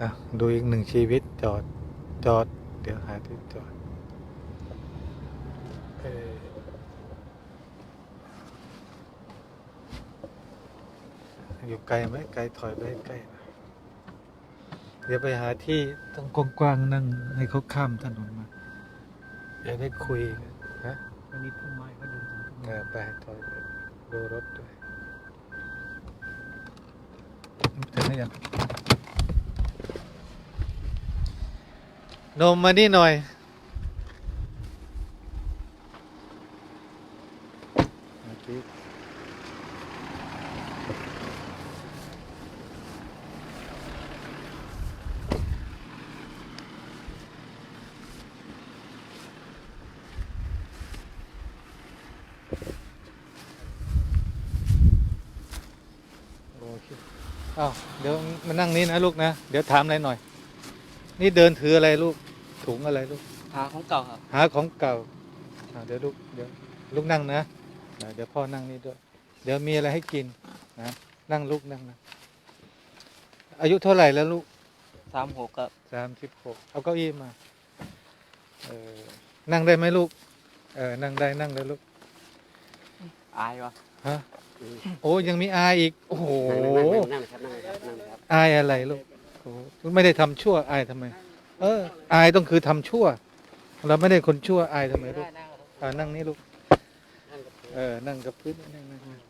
อะดูอีกหนึ่งชีวิตจอดจอด เดี๋ยวหาที่จอดเอ่ออยู่ไกลไหมไกลถอยไปให้ใกล้หน่อยเดี๋ยวไปหาที่ต้องกว้างๆนั่งให้เขาข้ามถนนมาจะได้คุยกันฮะมันมีพุ่มไม้ก็เดินถึงพุ่มเอไม้อไปถอยไปดูรถด้วยถึงหรือยัง นมมานี่หน่อยเมื่อกี้โอเคอ้าว เดี๋ยวมานั่งนี้นะลูกนะ เดี๋ยวถามอะไรหน่อย นี่เดินถืออะไรลูก ถุงอะไรลูก หาของเก่าครับ หาของเก่าอ่าเดี๋ยวลูกเดี๋ยวลูกนั่งนะอ่าเดี๋ยวพ่อนั่งนี่ด้วย เดี๋ยวมีอะไรให้กินนะนั่งลูกนั่งนะ อายุเท่าไหร่แล้วลูกสามหกครับ สามสิบหกเอาเก้าอี้มาเออนั่งได้ไหมลูกเออนั่งได้นั่งเลยลูกอายวะฮะโอ้ยังมีอายอีก โอ้โหนั่งนะครับนั่งนะครับนั่งนะครับอายอะไรลูกโอ้โหไม่ได้ทำชั่วอายทำไม เออ อายต้องคือทำชั่ว เราไม่ได้คนชั่วอายทำไมลูกอ่านั่งนี่ลูกนั่งกับพื้นเออ นั่งกับพื้นนั่งนั่งนั่ง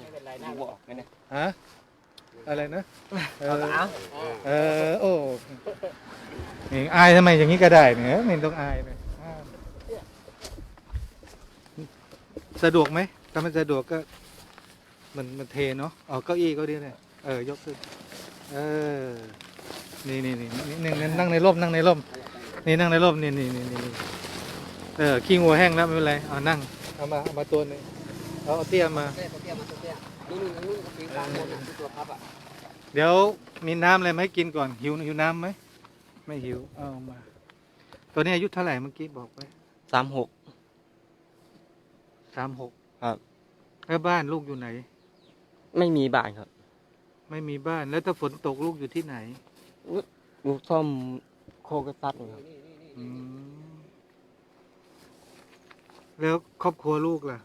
ไม่เป็นไรดูนั่งบอกไหมเนี่ยฮะ อะไรนะ เออเอาเออ โอ้นี่อายทำไมอย่างนี้ก็ได้เนี่ยไม่ต้องอายเลยอ้าวสะดวกไหม ถ้ามันสะดวกก็ มันมันเทเนาะ เอาเก้าอี้ก็ดีเลยเออ ยกขึ้น เออ นี่นี่นี่นี่นี่นั่งในร่มนั่งในร่มนี่นั่งในร่มนี่นี่นี่นี่เออขี้งัวแห้งแล้วไม่เป็นไรเอานั่งเอามาเอามาตัวนึงเอาเตี้ยมาเตี้ยมาเตี้ยนี่นี่นี่กับปีกกลางบนตัวพับเดี๋ยวมีน้ำอะไรไหมกินก่อนหิวหิวน้ำไหมไม่หิวเอามา ตัวนี้อายุเท่าไหร่เมื่อกี้บอกไว้สามหกสามหกครับแล้วบ้านลูกอยู่ไหน ไม่มีบ้านครับ ไม่มีบ้านแล้วถ้าฝนตกลูกอยู่ที่ไหน ลูกซ่อมโคกระตัดครับอืมแล้วครอบครัวลูกล่ะ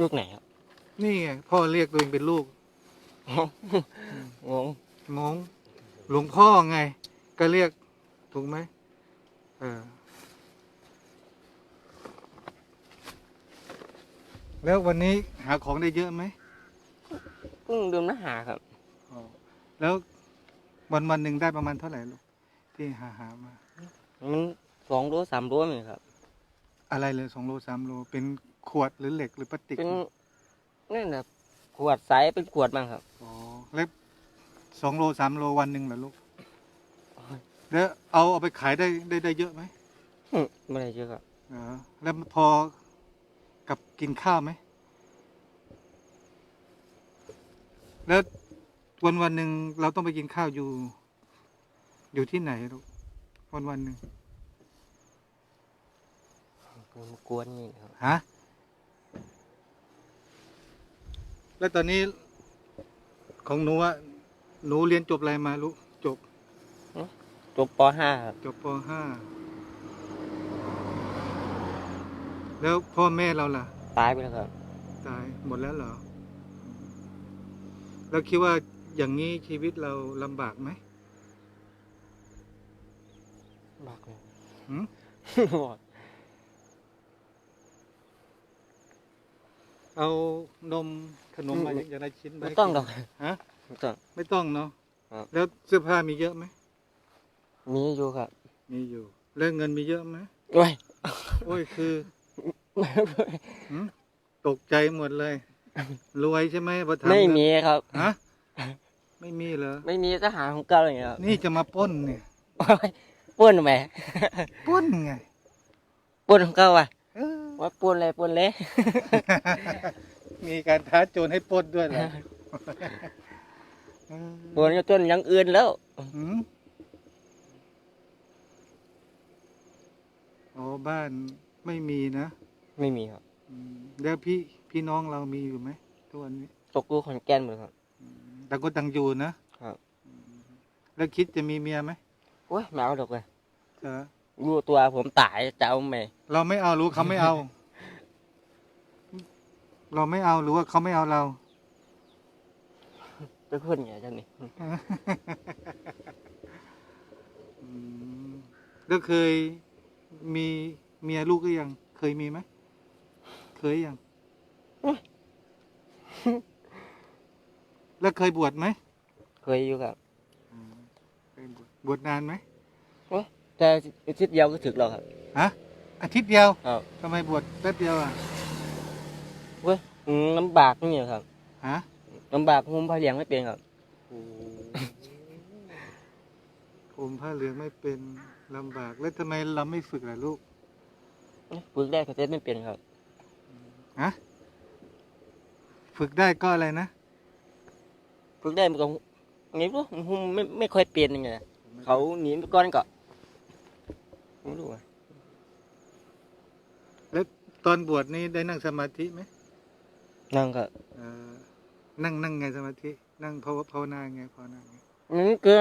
ลูกไหนครับนี่ไงพ่อเรียกตัวเองเป็นลูก งงงงหลวงพ่อไง ก็เรียก ถูกไหมเออ แล้ววันนี้หาของได้เยอะไหมเพิ่งเดินมาหาครับ อ๋อ แล้ววันวันหนึ่งได้ประมาณเท่าไหร่ลูกที่หาหามา มันสองโลสามโลมั้งครับ อะไรเลยสองโลสามโลเป็นขวดหรือเหล็กหรือพลาสติกเป็นนี่นนะขวดใสเป็นขวดมั้งครับอ๋อแล้วสองโลสามโลวันหนึ่งเหรอลูกแล้วเอาเอาไปขายได้ได้ได้เยอะไหมหึไม่ได้เยอะครับเออแล้วพอกับกินข้าวไหมแล้ว วันวันหนึ่งเราต้องไปกินข้าวอยู่ อยู่ที่ไหนลูกวันวันหนึ่งมันกวนนี่ครับฮะแล้วตอนนี้ของหนูอะหนูเรียนจบอะไรมาลูกจบ จบปห้าครับจบปห้าแล้วพ่อแม่เราล่ะ ตายไปแล้วครับ ตายหมดแล้วเหรอ แล้วคิดว่า อย่างนี้ชีวิตเราลำบากไหมบักเลยหืมบอกเอานมขนมมาอย่างละชิ้นไม่ต้องหรอกฮะไม่ต้อง ไม่ต้องเนาะครับ แล้วเสื้อผ้ามีเยอะไหมมีอยู่ครับมีอยู่ แล้วเงินมีเยอะไหมโอ้ยโอ้ยคือหืมตกใจหมดเลย รวยใช่ไหมพอทำไม่มีครับ ฮะ ไม่มีเหรอ ไม่มีทหารของเก่าเลยครับนี่จะมาปล้นเนี่ยโอ้ยป้วนทำไมปล้นไง ป้วนของเก่าอะเออ ว่าป้วนเลยป้วนเลย มีการท้าโจรให้ปล้นด้วยเหรอเออป้วนจนอยังอื่นแล้ว หืมอ๋อบ้านไม่มีนะไม่มีครับ อืมแล้วพี่พี่น้องเรามีอยู่ไหมทุกวันนี้ ตกลูกขอนแก่นหมดครับอืม ต่างคนต่างอยู่นะครับอืมแล้วคิดจะมีเมียไหมโอ้ยไม่เอาหรอกเลยเออรู้ตัวผมตายจะเอาไหมเราไม่เอารู้เขาไม่เอา เราไม่เอาหรือว่าเขาไม่เอาเรา จะขึ้นไงเจ้านี่อืมแล้วเคยมีเมียลูกก็ยัง เคยมีไหม เคยยัง แล้วเคยบวชไหมเคยอยู่ครับเคยบวชบวชนานไหมแต่ทิศเดียวก็ถึกแล้วครับ ฮะอาทิตย์เดียวครับ ทำไมบวชแป๊บเดียวอะอืมลำบากนี่ครับฮะลำบากหุ้มผ้าเหลียงไม่เป็นครับผมผ้าเหลืองไม่เป็นลำบาก แล้วทำไมเราไม่ฝึกล่ะลูก ฝึกได้ก็เต้นไม่เป็นครับ ฮะ ฝึกได้ก็อะไรนะ ฝึกได้มันก็ไงรู้หุ้มไม่ไม่ค่อยเปลี่ยนยังไงเขาหนีไปก่อนก็ไม่รู้อะตอนบวชนี่ได้นั่งสมาธิไหมนั่งก็เอ่อนั่งนั่งไงสมาธิ นั่งภาวภาวนาไงภาวนาไงมันก็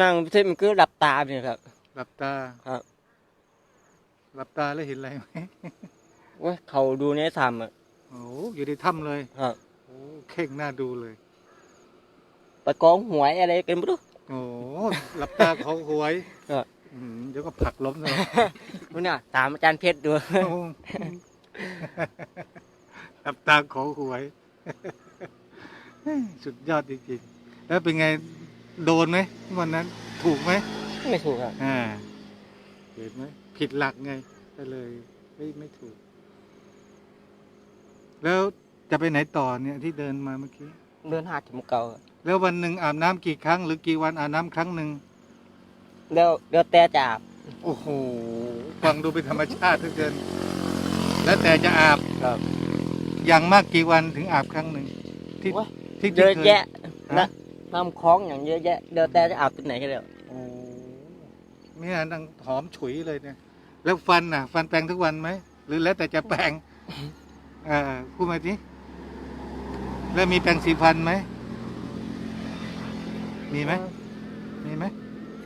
นั่งเส้นมันก็หลับตาไปเลยครับ หลับตาครับหลับตาแล้วเห็นอะไรไหมเว้ยเขาดูในธรรมอะโอ้โหอยู่ในถ้ำเลยครับโอ้เข่งหน้าดูเลย ไปกองหวยอะไรกันไม่รู้ โอ้โหหลับตาเขาหวยครับอืมเดี๋ยวก็ผลักล้มเลยมันน่ะถามอาจารย์เพชรดู โอ้หลับตาขอหวย สุดยอดจริงๆ แล้วเป็นไงโดนไหมวันนั้นถูกไหม ไม่ถูกครับอ่าเห็นไหมผิดหลักไงก็เลยเฮ้ยไม่ถูก แล้วจะไปไหนต่อเนี่ยที่เดินมาเมื่อกี้ เดินหาถึงเก่าครับ แล้ววันหนึ่งอาบน้ำกี่ครั้ง หรือกี่วันอาบน้ำครั้งหนึ่ง แล้วแล้วแต่จะอาบโอ้โห ฟังดูเป็นธรรมชาติเหลือเกิน แล้วแต่จะอาบ ครับ อย่างมากกี่วันถึงอาบครั้งหนึ่ง ที่ โอ้ย ที่เยอะที่คแยะฮนะน้ำคล้องอย่างเยอะแยะเดี๋ยวแต่จะอาบที่ไหนก็ได้โอ้เนี่ยนังหอมฉุยเลยเนี่ย แล้วฟันน่ะ ฟันแปรงทุกวันไหม หรือแล้วแต่จะแปรงอ่าพูดมาสิแล้วมีแปรงสีฟันไหม มีไหมมีไหม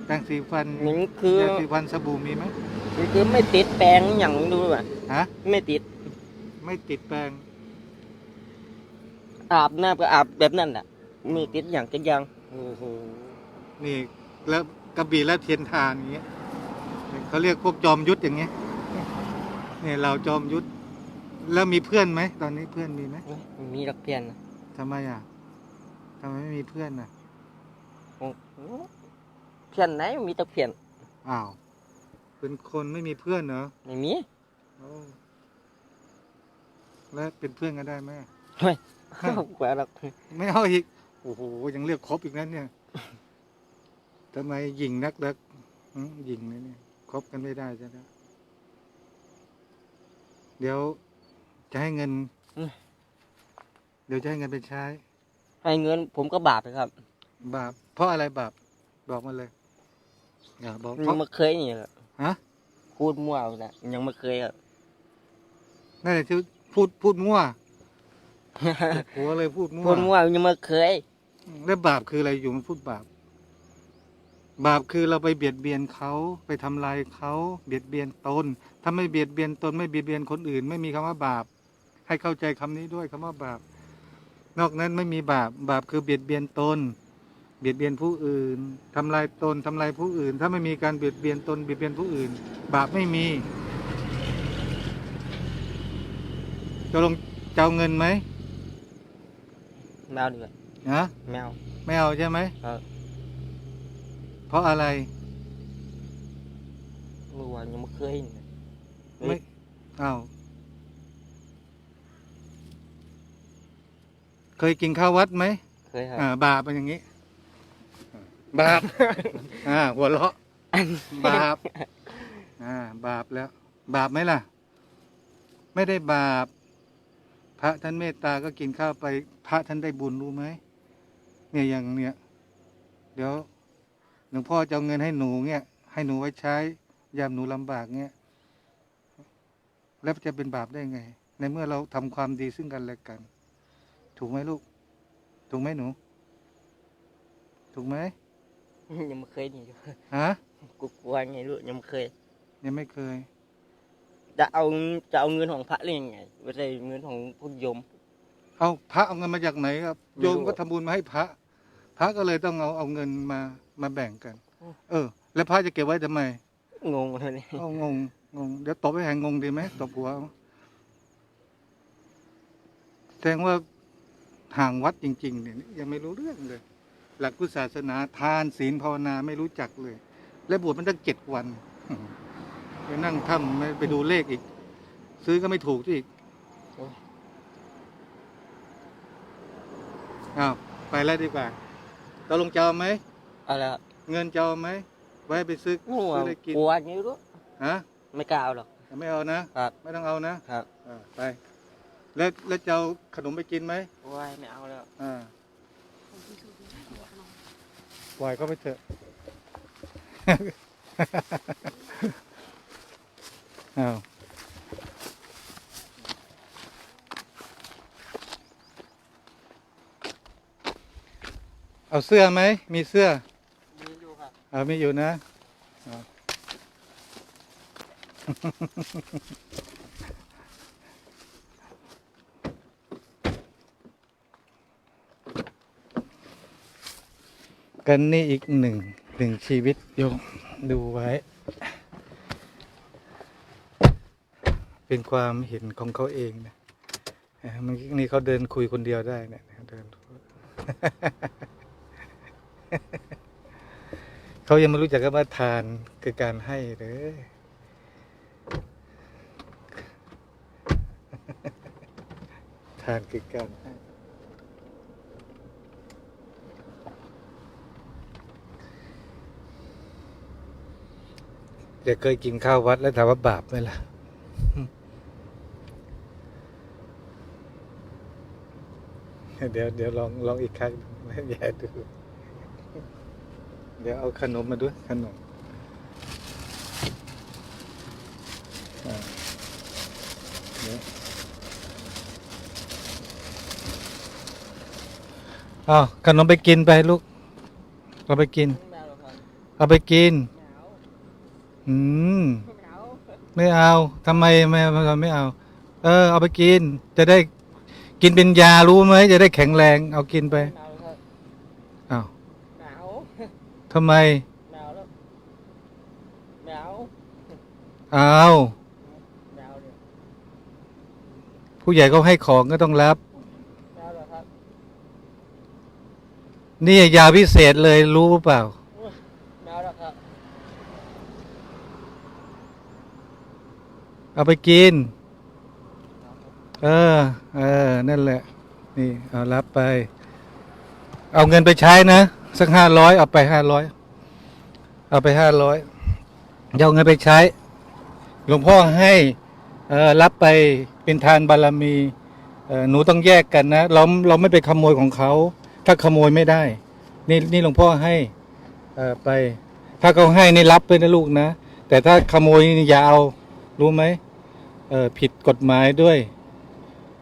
แปรงสีฟันนี่คือยาสีฟันสบู่มีไหมนี่คือไม่ติดแปลงอย่างดูป่ะฮะไม่ติด ไม่ติดแปรงอาบน้ำก็อาบแบบนั้นแหละไม่ติดอย่างกันยังโอ้โหนี่แล้วกระบี่แล้วเทียนทานอย่างเงี้ยเขาเรียกพวกจอมยุทธอย่างเงี้ยเนี่ยเราจอมยุทธแล้วมีเพื่อนไหมตอนนี้เพื่อนมีไหมเอ้ยมีรักเพียนนะทำไมอะทำไมไม่มีเพื่อนอะโอ้โห เพียนไหนมีแต่เพียนอ้าว เป็นคนไม่มีเพื่อนเหรอไม่มีโอ้แล้วเป็นเพื่อนกันได้ไหมกว่าหรอกไม่เอาอีก โอ้โห ยังเรียกครบอีกนั้นเนี่ยทำไมหญิงนักรักอืมหญิงนะเนี่ยคบกันไม่ได้ใช่ไหมเดี๋ยวจะให้เงิน เดี๋ยวจะให้เงินไปใช้ ให้เงินผมก็บาปเลยครับ บาป เพราะอะไรบาปบอกมาเลยอย่าบอกเพยัราะ งไม่เคยนี่แหละฮะ พูดมั่วนะยังไม่เคยครับ นั่นแหละที่พูดพูดมั่วหัวเลยพูดมั่วพูดมั่วยังไม่เคย แล้วบาปคืออะไรอยู่มันพูดบาป บาปคือเราไปเบียดเบียนเขาไปทำลายเขาเบียดเบียนตน ถ้าไม่เบียดเบียนตน ไม่เบียดเบียนคนอื่น ไม่มีคำว่าบาป ให้เข้าใจคำนี้ด้วยคำว่าบาป นอกนั้นไม่มีบาป บาปคือเบียดเบียนตน เบียดเบียนผู้อื่นทำลายตนทำลายผู้อื่น ถ้าไม่มีการเบียดเบียนตนเบียดเบียนผู้อื่น บาปไม่มีจะลงจะเอาเงินไหมแมวดีกว่าฮะแมวไม่เอาใช่ไหมครับเพราะอะไรไม่ว่ายังไม่เคยนี่ไม่อ้าวเคยกินข้าววัดไหมเคยครับอ่าบาปเป็นอย่างนี้ บาป อ่า หัวเราะ บาป อ่า บาปแล้ว บาปไหมล่ะ ไม่ได้บาป พระท่านเมตตาก็กินข้าวไป พระท่านได้บุญรู้ไหม เนี่ยอย่างเนี้ยเดี๋ยวหลวงพ่อจะเอาเงินให้หนูเนี่ย ให้หนูไว้ใช้ ยามหนูลำบากเนี่ย แล้วจะเป็นบาปได้ไง ในเมื่อเราทำความดีซึ่งกันและกัน ถูกไหมลูก ถูกไหมหนู ถูกไหม ยังไม่เคยหนีอยู่ฮะกูกลัวไงลูกยังไม่เคย ยังไม่เคย จะเอาจะเอาเงินของพระเล่นยังไงไม่ใช่เงินของพวกโยม เอาพระเอาเงินมาจากไหนครับ ไม่รู้ โยมก็ทำบุญมาให้พระ พระก็เลยต้องเอาเอาเงินมามาแบ่งกันอืมเออ แล้วพระจะเก็บไว้ทำไม งงเลยนี่เอางงงง เดี๋ยวตบให้แหงงงดีไหมตบหัวเอาแสดงว่าห่างวัดจริง ๆ เนี่ยยังไม่รู้เรื่องเลย หลักพุทธศาสนาทานศีลภาวนาไม่รู้จักเลย และบวชมันตั้งเจ็ดวันไปนั่งทำไม่ไปดูเลขอีก ซื้อก็ไม่ถูกอีกอ้าวไปแล้วดีกว่าตกลงจะเอาไหมเอะไรเงินจะเอาไหมไว้ไปซื้องูซื้ออะไรกินกลัวไงลูกฮะไม่กล้าเอาหรอก ไม่เอานะครับ ไม่ต้องเอานะครับอ่าไป แล้วแล้วจะเอาขนมไปกินไหมโอ้ยไม่เอาแล้ว อ่า ปล่อยเขาไปเถอะเอาเอาเสื้อไหม มีเสื้อ มีอยู่ครับเอาไม่อยู่นะเอา กันนี่อีกหนึ่งหนึ่งชีวิตโยมดูไว้ เป็นความเห็นของเขาเองนะมื่อกี้นี่เขาเดินคุยคนเดียวได้เนี่ยเดินเขายังไม่รู้จักกันว่าทานคือการให้เลยทานคือการให้ เดี๋ยวเคยกินข้าววัดแล้วถามว่าบาปไหมล่ะ เดี๋ยวเดี๋ยวลองลองอีกครั้งให้ยายดู เดี๋ยวเอาขนมมาด้วยขนมอ่าเดี๋ยวเอาขนมไปกินไปลูกเอาไปกินไม่เอาหรอกครับเอาไปกินไม่เอาอืมไม่เอาไม่เอาทำไมไม่ไม่ไม่เอา เออ เอาไปกิน จะได้กินเป็นยารู้ไหมจะได้แข็งแรง เอากินไปไม่เอาหรอกครับอ้าวไม่เอาทำไมไม่เอาแล้วไม่เอาเอาไม่เอาเลยผู้ใหญ่เขาให้ของก็ต้องรับไม่เอาหรอกครับนี่ยาพิเศษเลยรู้เปล่า ไม่เอาหรอกครับ เอาไปกิน เออ เออ นั่นแหละ นี่ เอารับไป เอาเงินไปใช้นะ สักห้าร้อยเอาไปห้าร้อย เอาไปห้าร้อยเอาเงินไปใช้ หลวงพ่อให้ เออรับไปเป็นทานบารมีเออหนูต้องแยกกันนะ เราเราไม่ไปขโมยของเขา ถ้าขโมยไม่ได้ นี่นี่หลวงพ่อให้เออไป ถ้าเขาให้นี่รับไปนะลูกนะ แต่ถ้าขโมยนี่อย่าเอา รู้ไหม เออผิดกฎหมายด้วย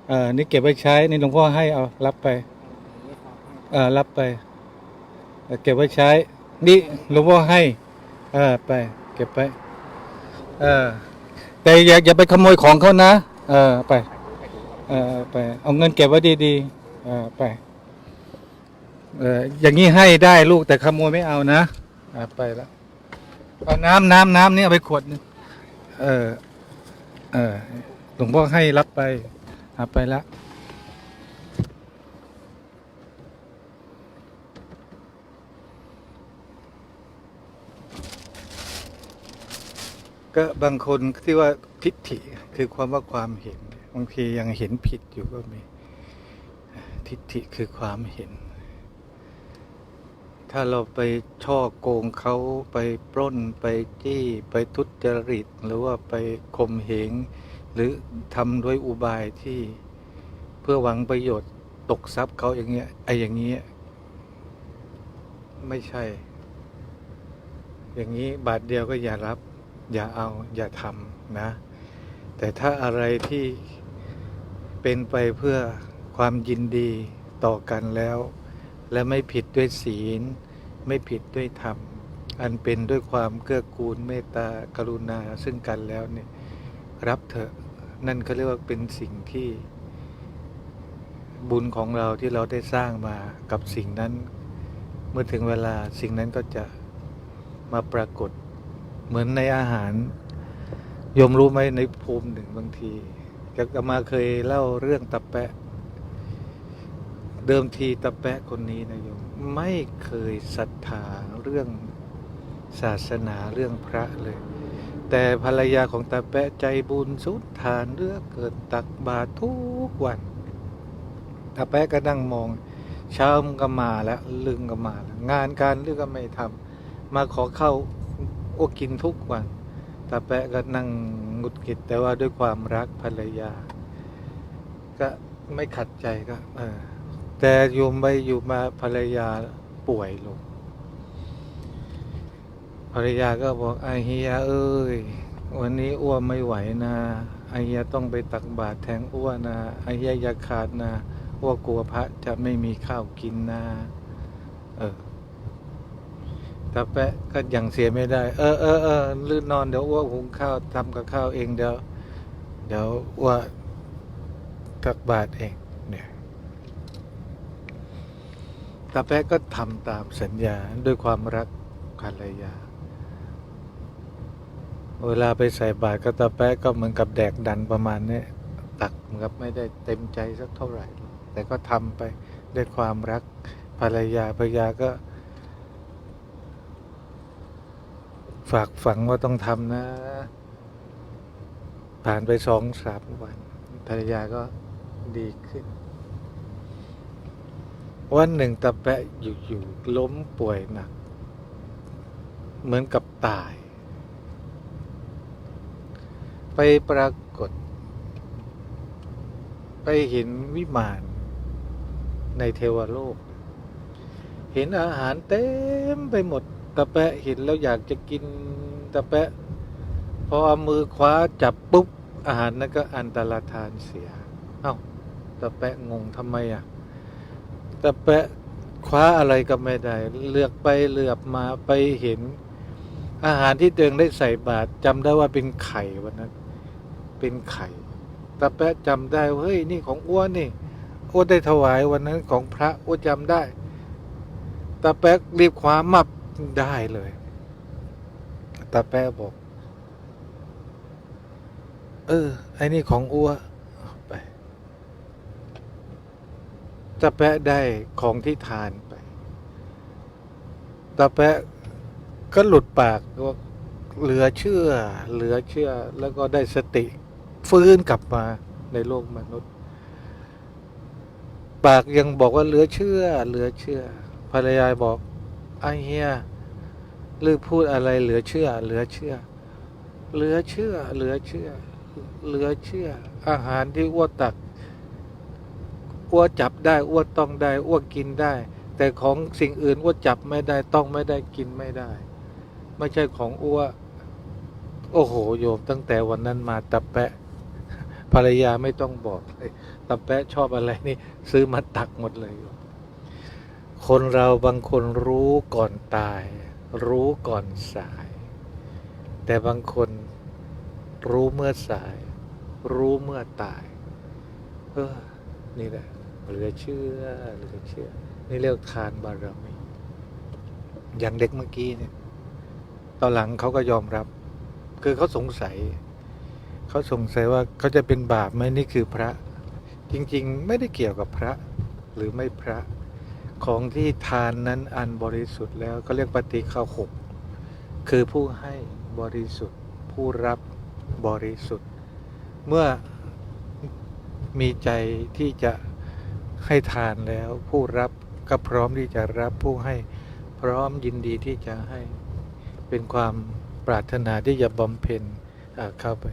เออนี่เก็บไว้ใช้นี่หลวงพ่อให้เอารับไปเออรับไปเออเก็บไว้ใช้ นี่หลวงพ่อให้เออไป เก็บไปเออแต่อย่าอย่าไปขโมยของเขานะเออไปเออไป เอาเงินเก็บไว้ดีๆเออไปเอออย่างนี้ให้ได้ลูกแต่ขโมยไม่เอานะอ่าไปแล้วเอาน้ำน้ำน้ำนี่เอาไปขวดหนึงเออ เออหลวงพ่อให้รับไปเอาไปและก็บางคนที่ว่าทิฏฐิคือความว่าความเห็น บางทียังเห็นผิดอยู่ก็มี ทิฏฐิคือความเห็น ถ้าเราไปช่อโกงเขาไปปล้นไปจี้ไปทุจริต หรือว่าไปข่มเหง หรือทำด้วยอุบายที่เพื่อหวังประโยชน์ตกทรัพย์เขาอย่างเงี้ยไออย่างเงี้ยไม่ใช่ อย่างนี้บาทเดียวก็อย่ารับ อย่าเอาอย่าทำนะ แต่ถ้าอะไรที่เป็นไปเพื่อความยินดีต่อกันแล้ว และไม่ผิดด้วยศีล ไม่ผิดด้วยธรรม อันเป็นด้วยความเกื้อกูลเมตตากรุณาซึ่งกันแล้วเนี่ยรับเถอะนั่นเขาเรียกว่าเป็นสิ่งที่ บุญของเราที่เราได้สร้างมากับสิ่งนั้น เมื่อถึงเวลาสิ่งนั้นก็จะมาปรากฏเหมือนในอาหารยมรู้ไหมในภูมิหนึ่งบางทีจากมาเคยเล่าเรื่องตะแปะ เดิมทีตะแปะคนนี้นะโยม ไม่เคยศรัทธาเรื่องศาสนาเรื่องพระเลย แต่ภรรยาของตาแปะใจบุญสุดทานเรื่องเกิดตักบาตรทุกวันตาแปะก็นั่งมองเช้ามก็มาแล้วลึงก็มาแล้วงานการเรื่องก็ไม่ทำมาขอเข้าโอ้กินทุกวันตาแปะก็นั่งหงุดหงิดแต่ว่าด้วยความรักภรรยา ก็ไม่ขัดใจก็ เออ แต่อยู่ไปอยู่มาภรรยาป่วยลง ภรรยาก็บอกไอเฮียเอ้ย วันนี้อ้วนไม่ไหวนะไอเฮียต้องไปตักบาตรแทงอ้วนนะไอเฮียอย่าขาดนะอ้วกลัวพระจะไม่มีข้าวกินนะเออตาแปะก็ยังเสียไม่ได้ เออเออเออลื่นนอนเดี๋ยวอ้วกหุงข้าวทำกับข้าวเองเดี๋ยวเดี๋ยวอ้วกตักบาตรเอง เนี่ย ตาแปะก็ทำตามสัญญาด้วยความรักภรรยา เวลาไปใส่บาตรก็ตาแปะก็เหมือนกับแดกดันประมาณนี้ตักเหมือนกับไม่ได้เต็มใจสักเท่าไหร่ แต่ก็ทำไปด้วยความรักภรรยาภรรยาก็ ฝากฝังว่าต้องทำนะ ผ่านไปสองสามวันภรรยาก็ดีขึ้น วันหนึ่งตาแปะอยู่ๆล้มป่วยหนัก เหมือนกับตาย ไปปรากฏ ไปเห็นวิมานในเทวโลก เห็นอาหารเต็มไปหมดตะแปะเห็นแล้วอยากจะกินตะแปะ พอเอามือคว้าจับปุ๊บ อาหารนั้นก็อันตรธานเสีย เอ้าตะแปะงงทำไมอะตะ แปะคว้าอะไรก็ไม่ได้ เลือกไปเลือกมาไปเห็น อาหารที่ตัวเองได้ใส่บาตรจำได้ว่าเป็นไข่วันนั้น เป็นไข่ตะแปะจำได้ว่าเฮ้ยนี่ของอ้วนนี่อ้วนได้ถวายวันนั้นของพระอ้วนจำได้ตาแป๊กรีบคว้ามับได้เลยตาแป๊กบอก เออไอ้นี่ของอ้วเอาไป ตาแปะได้ของที่ทานไปตาแปะก็หลุดปากว่าเหลือเชื่อ เหลือเชื่อแล้วก็ได้สติ ฟื้นกลับมาในโลกมนุษย์ ปากยังบอกว่าเหลือเชื่อ เหลือเชื่อภรรยาบอกไอ้เฮียลือพูดอะไรเหลือเชื่อ เหลือเชื่อ เหลือเชื่อ เหลือเชื่อ เหลือเชื่อ อาหารที่อ้วตัก อ้วจับได้อ้วต้องได้อ้วกินได้ แต่ของสิ่งอื่นอ้วจับไม่ได้ต้องไม่ได้กินไม่ได้ ไม่ใช่ของอ้วโอ้โหโยมตั้งแต่วันนั้นมาตะแปะภรรยาไม่ต้องบอกเลยตะแปะชอบอะไรนี่ซื้อมาตักหมดเลยโยมคนเราบางคนรู้ก่อนตาย รู้ก่อนสาย แต่บางคนรู้เมื่อสาย รู้เมื่อตาย เออ นี่แหละ เหลือเชื่อเหลือเชื่อนี่เรียกทานบารมีอย่างเด็กเมื่อกี้เนี่ยตอนหลังเขาก็ยอมรับ คือเขาสงสัย เขาสงสัยว่าเขาจะเป็นบาปไหมนี่คือพระ จริงๆ ไม่ได้เกี่ยวกับพระหรือไม่พระของที่ทานนั้นอันบริสุทธิ์แล้วเขาเรียกปฏิฆาหกคือผู้ให้บริสุทธิ์ ผู้รับบริสุทธิ์ เมื่อมีใจที่จะ ให้ทานแล้วผู้รับก็พร้อมที่จะรับผู้ให้พร้อมยินดีที่จะให้เป็นความปรารถนาที่จะบำเพ็ญเข้าไป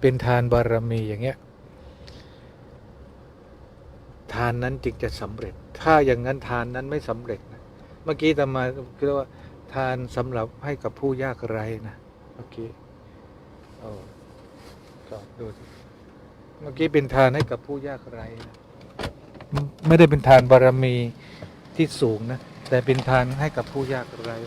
เป็นทานบารมีอย่างเงี้ยทานนั้นจึงจะสำเร็จ ถ้าอย่างนั้นทานนั้นไม่สำเร็จนะเมื่อกี้ตามาคือว่าทานสำหรับให้กับผู้ยากไร้นะเมื่อกี้โอ้จอดดูสิเมื่อกี้เป็นทานให้กับผู้ยากไร้นะ ไม่ได้เป็นทานบารมีที่สูงนะ แต่เป็นทานให้กับผู้ยากไร้